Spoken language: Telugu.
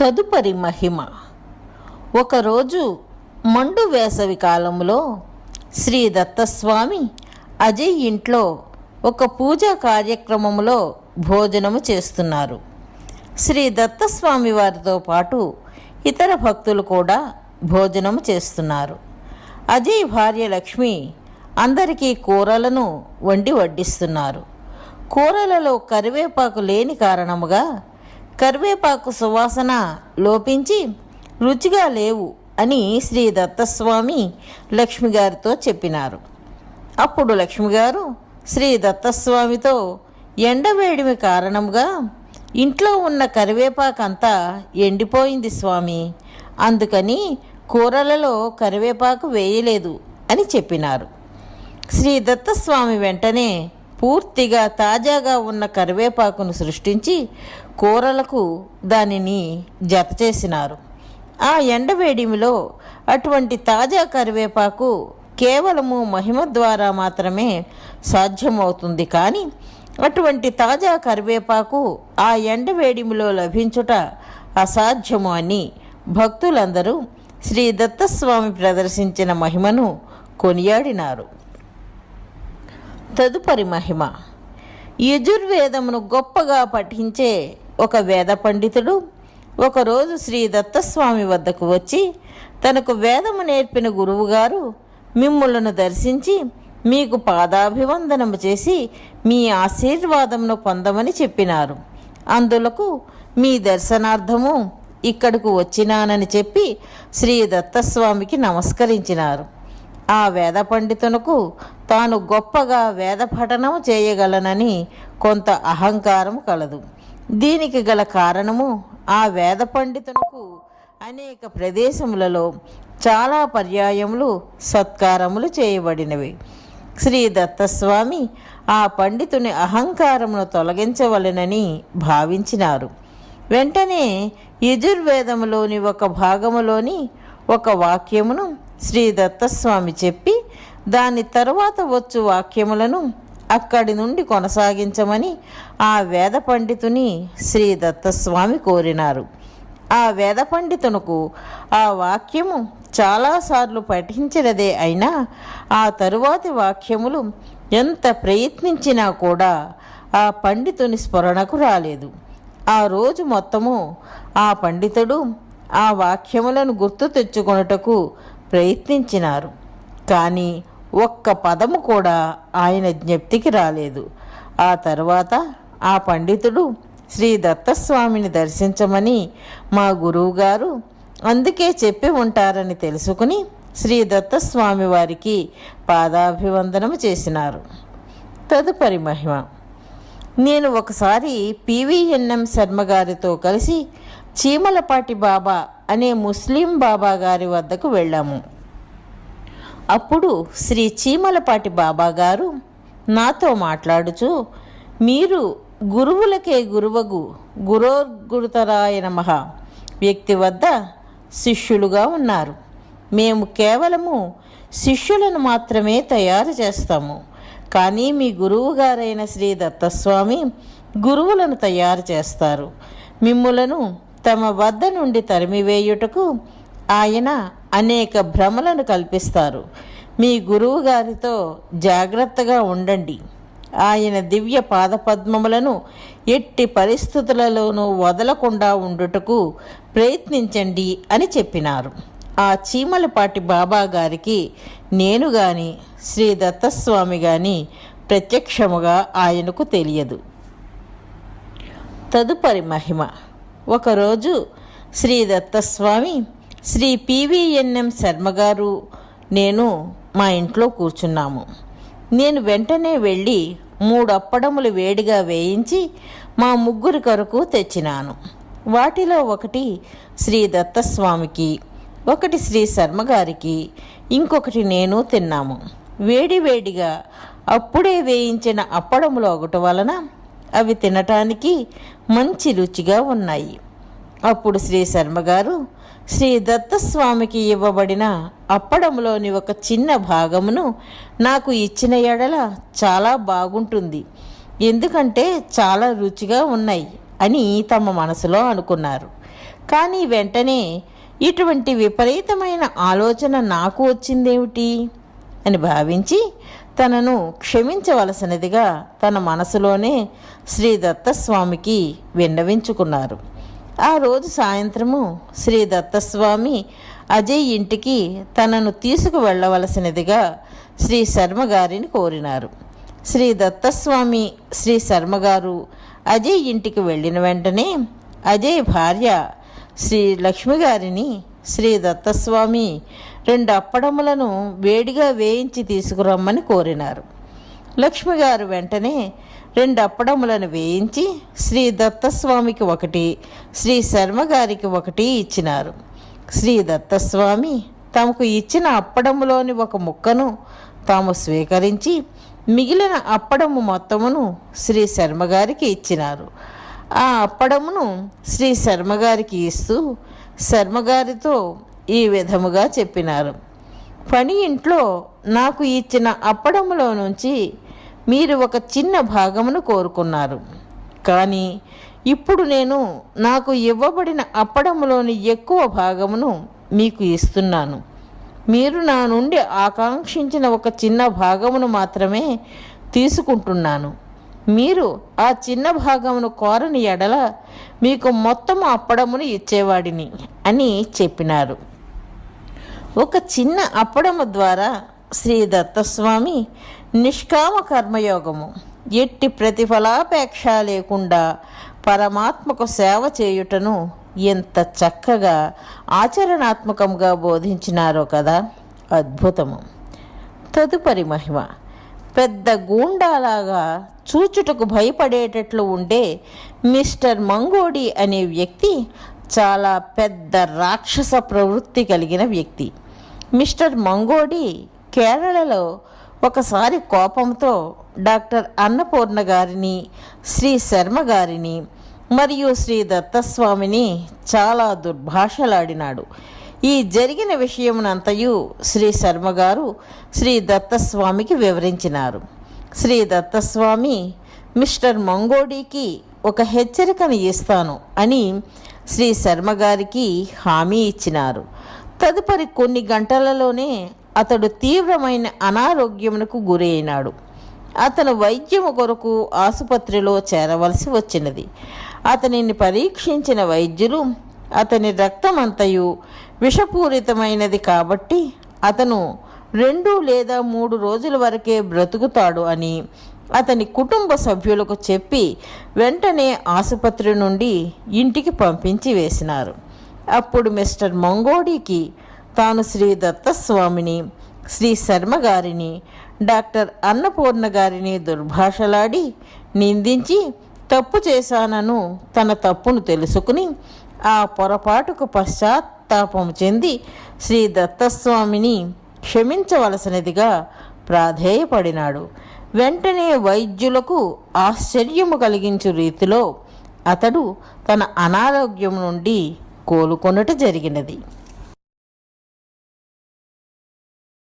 తదుపరి మహిమ. ఒకరోజు మండు వేసవి కాలంలో శ్రీ దత్తస్వామి అజయ్ ఇంట్లో ఒక పూజా కార్యక్రమంలో భోజనము చేస్తున్నారు. శ్రీ దత్తస్వామి వారితో పాటు ఇతర భక్తులు కూడా భోజనము చేస్తున్నారు. అజయ్ భార్య లక్ష్మి అందరికీ కూరలను వండి వడ్డిస్తున్నారు. కూరలలో కరివేపాకు లేని కారణముగా కరివేపాకు సువాసన లోపించి రుచిగా లేవు అని శ్రీ దత్తస్వామి లక్ష్మి గారితో చెప్పినారు. అప్పుడు లక్ష్మి గారు శ్రీ దత్తస్వామితో ఎండవేడిమి కారణంగా ఇంట్లో ఉన్న కరివేపాకంతా ఎండిపోయింది స్వామి అందుకని కూరలలో కరివేపాకు వేయలేదు అని చెప్పినారు. శ్రీ దత్తస్వామి వెంటనే పూర్తిగా తాజాగా ఉన్న కరివేపాకును సృష్టించి కూరలకు దానిని జత చేసినారు. ఆ ఎండవేడిమిలో అటువంటి తాజా కరివేపాకు కేవలము మహిమ ద్వారా మాత్రమే సాధ్యమవుతుంది. కానీ అటువంటి తాజా కరివేపాకు ఆ ఎండవేడిమిలో లభించుట అసాధ్యము అని భక్తులందరూ శ్రీ దత్తస్వామి ప్రదర్శించిన మహిమను కొనియాడినారు. తదుపరి మహిమ. యజుర్వేదమును గొప్పగా పఠించే ఒక వేద పండితుడు ఒకరోజు శ్రీ దత్తస్వామి వద్దకు వచ్చి తనకు వేదము నేర్పిన గురువుగారు మిమ్ములను దర్శించి మీకు పాదాభివందనము చేసి మీ ఆశీర్వాదమును పొందమని చెప్పినారు. అందులకు మీ దర్శనార్థము ఇక్కడకు వచ్చినానని చెప్పి శ్రీ దత్తస్వామికి నమస్కరించినారు. ఆ వేద పండితునకు తాను గొప్పగా వేద పఠనం చేయగలనని కొంత అహంకారం కలదు. దీనికి గల కారణము ఆ వేద పండితునకు అనేక ప్రదేశములలో చాలా పర్యాయములు సత్కారములు చేయబడినవి. శ్రీ దత్తస్వామి ఆ పండితుని అహంకారమును తొలగించవలెనని భావించినారు. వెంటనే యజుర్వేదములోని ఒక భాగములోని ఒక వాక్యమును శ్రీ దత్తస్వామి చెప్పి దాని తరువాత వచ్చు వాక్యములను అక్కడి నుండి కొనసాగించమని ఆ వేద పండితుని శ్రీ దత్తస్వామి కోరినారు. ఆ వేద పండితునకు ఆ వాక్యము చాలాసార్లు పఠించినదే అయినా ఆ తరువాతి వాక్యములు ఎంత ప్రయత్నించినా కూడా ఆ పండితుని స్మరణకు రాలేదు. ఆ రోజు మొత్తము ఆ పండితుడు ఆ వాక్యములను గుర్తు తెచ్చుకొనుటకు ప్రయత్నించినారు. కానీ ఒక్క పదము కూడా ఆయన జ్ఞప్తికి రాలేదు. ఆ తర్వాత ఆ పండితుడు శ్రీ దత్తస్వామిని దర్శించమని మా గురువుగారు అందుకే చెప్పి ఉంటారని తెలుసుకుని శ్రీ దత్తస్వామి వారికి పాదాభివందనము చేసినారు. తదుపరి మహిమ. నేను ఒకసారి పివిఎన్ఎం శర్మ గారితో కలిసి చీమలపాటి బాబా అనే ముస్లిం బాబా గారి వద్దకు వెళ్ళాము. అప్పుడు శ్రీ చీమలపాటి బాబా గారు నాతో మాట్లాడుచు మీరు గురువులకే గురువగు గురోర్గురుతరాయ నమ వ్యక్తి వద్ద శిష్యులుగా ఉన్నారు. మేము కేవలము శిష్యులను మాత్రమే తయారు చేస్తాము. కానీ మీ గురువు గారైన శ్రీ దత్తస్వామి గురువులను తయారు చేస్తారు. మిమ్ములను తమ వద్ద నుండి తరిమివేయుటకు ఆయన అనేక భ్రమలను కల్పిస్తారు. మీ గురువు గారితో జాగ్రత్తగా ఉండండి. ఆయన దివ్య పాదపద్మములను ఎట్టి పరిస్థితులలోనూ వదలకుండా ఉండుటకు ప్రయత్నించండి అని చెప్పినారు. ఆ చీమలపాటి బాబా గారికి నేను గాని శ్రీ దత్తస్వామి గాని ప్రత్యక్షముగా ఆయనకు తెలియదు. తదుపరి మహిమ. ఒకరోజు శ్రీ దత్తస్వామి శ్రీ పివిఎన్ఎం శర్మ గారు నేను మా ఇంట్లో కూర్చున్నాము. నేను వెంటనే వెళ్ళి మూడు అప్పడములు వేడిగా వేయించి మా ముగ్గురి కొరకు తెచ్చినాను. వాటిలో ఒకటి శ్రీ దత్తస్వామికి ఒకటి శ్రీ శర్మ గారికి ఇంకొకటి నేను తిన్నాము. వేడి వేడిగా అప్పుడే వేయించిన అప్పడములు ఒకటి వలన అవి తినటానికి మంచి రుచిగా ఉన్నాయి. అప్పుడు శ్రీ శర్మ గారు శ్రీ దత్తస్వామికి ఇవ్వబడిన అప్పడంలోని ఒక చిన్న భాగమును నాకు ఇచ్చిన ఎడల చాలా బాగుంటుంది. ఎందుకంటే చాలా రుచిగా ఉన్నాయి అని తమ మనసులో అనుకున్నారు. కానీ వెంటనే ఇటువంటి విపరీతమైన ఆలోచన నాకు వచ్చిందేమిటి? అని భావించి తనను క్షమించవలసినదిగా తన మనసులోనే శ్రీ దత్తస్వామికి విన్నవించుకున్నారు. ఆ రోజు సాయంత్రము శ్రీ దత్తస్వామి అజయ్ ఇంటికి తనను తీసుకువెళ్ళవలసినదిగా శ్రీ శర్మ గారిని కోరినారు. శ్రీ దత్తస్వామి శ్రీ శర్మ గారు అజయ్ ఇంటికి వెళ్ళిన వెంటనే అజయ్ భార్య శ్రీ లక్ష్మి గారిని శ్రీ దత్తస్వామి రెండు అప్పడములను వేడిగా వేయించి తీసుకురమ్మని కోరినారు. లక్ష్మి గారు వెంటనే రెండు అప్పడములను వేయించి శ్రీ దత్తస్వామికి ఒకటి శ్రీ శర్మ గారికి ఒకటి ఇచ్చినారు. శ్రీ దత్తస్వామి తమకు ఇచ్చిన అప్పడములోని ఒక ముక్కను తాము స్వీకరించి మిగిలిన అప్పడము మొత్తమును శ్రీ శర్మ గారికి ఇచ్చినారు. ఆ అప్పడమును శ్రీ శర్మ గారికి ఇస్తూ శర్మగారితో ఈ విధముగా చెప్పినారు. పని ఇంట్లో నాకు ఇచ్చిన అప్పడములో నుంచి మీరు ఒక చిన్న భాగమును కోరుకున్నారు. కానీ ఇప్పుడు నేను నాకు ఇవ్వబడిన అప్పడములోని ఎక్కువ భాగమును మీకు ఇస్తున్నాను. మీరు నా నుండి ఆకాంక్షించిన ఒక చిన్న భాగమును మాత్రమే తీసుకుంటున్నాను. మీరు ఆ చిన్న భాగమును కోరని ఎడల మీకు మొత్తం అప్పడమును ఇచ్చేవాడిని అని చెప్పినారు. ఒక చిన్న అప్పడము ద్వారా శ్రీ దత్తస్వామి నిష్కామ కర్మయోగము ఎట్టి ప్రతిఫలాపేక్ష లేకుండా పరమాత్మకు సేవ చేయుటను ఎంత చక్కగా ఆచరణాత్మకంగా బోధించినారో కదా! అద్భుతము. తదుపరి మహిమ. పెద్ద గూండాలాగా చూచుటకు భయపడేటట్లు ఉండే మిస్టర్ మంగోడి అనే వ్యక్తి చాలా పెద్ద రాక్షస ప్రవృత్తి కలిగిన వ్యక్తి. మిస్టర్ మంగోడి కేరళలో ఒకసారి కోపంతో డాక్టర్ అన్నపూర్ణ గారిని శ్రీ శర్మ గారిని మరియు శ్రీ దత్తస్వామిని చాలా దుర్భాషలాడినాడు. ఈ జరిగిన విషయమునంతయు శ్రీ శర్మ గారు శ్రీ దత్తస్వామికి వివరించినారు. శ్రీ దత్తస్వామి మిస్టర్ మంగోడీకి ఒక హెచ్చరికను ఇస్తాను అని శ్రీ శర్మ గారికి హామీ ఇచ్చినారు. తదుపరి కొన్ని గంటలలోనే అతడు తీవ్రమైన అనారోగ్యమునకు గురైనాడు. అతను వైద్యము కొరకు ఆసుపత్రిలో చేరవలసి వచ్చినది. అతనిని పరీక్షించిన వైద్యులు అతని రక్తమంతయు విషపూరితమైనది కాబట్టి అతను రెండు లేదా మూడు రోజుల వరకే బ్రతుకుతాడు అని అతని కుటుంబ సభ్యులకు చెప్పి వెంటనే ఆసుపత్రి నుండి ఇంటికి పంపించి వేసినారు. అప్పుడు మిస్టర్ మంగోడీకి తాను శ్రీ దత్తస్వామిని శ్రీ శర్మ గారిని డాక్టర్ అన్నపూర్ణ గారిని దుర్భాషలాడి నిందించి తప్పు చేశానను తన తప్పును తెలుసుకుని ఆ పొరపాటుకు పశ్చాత్తాపం చెంది శ్రీ దత్తస్వామిని క్షమించవలసినదిగా ప్రాధేయపడినాడు. వెంటనే వైద్యులకు ఆశ్చర్యము కలిగించు రీతిలో అతడు తన అనారోగ్యం నుండి కోలుకొనుట జరిగినది.